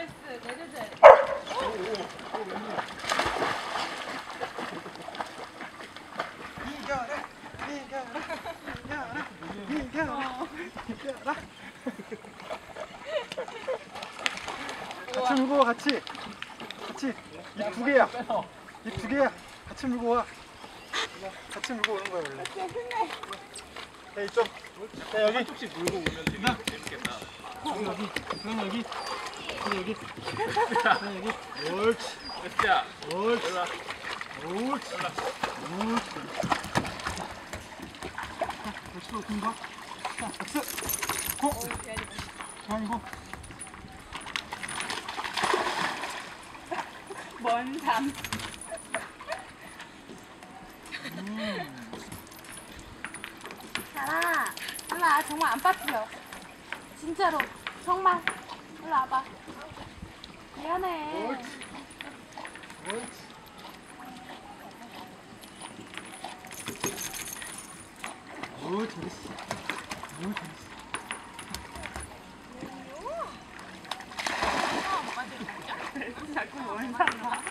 패스 내려줘야 돼. 이겨라 이겨라 이겨라 이겨라 이겨라 같이 물고 와. 같이 같이 입 두 개야. 입 두 개야. 같이 물고 와. 같이 물고 오는 거야 원래. 자 이쪽. 자 여기. 조금씩 물고 오면 재밌겠다. 형 여기. 형 여기. 형 여기 형 여기 옳지 야, 옳지 올라. 옳지 옳지 옳지 높은 거 자, 박수 고 와. 정말 안 빠뜨려. 진짜로. 정말. 일로 와봐. 미안해. 옳지. 옳지. 오, 잘했어. 오, 잘했어. 자꾸 뭘 말라.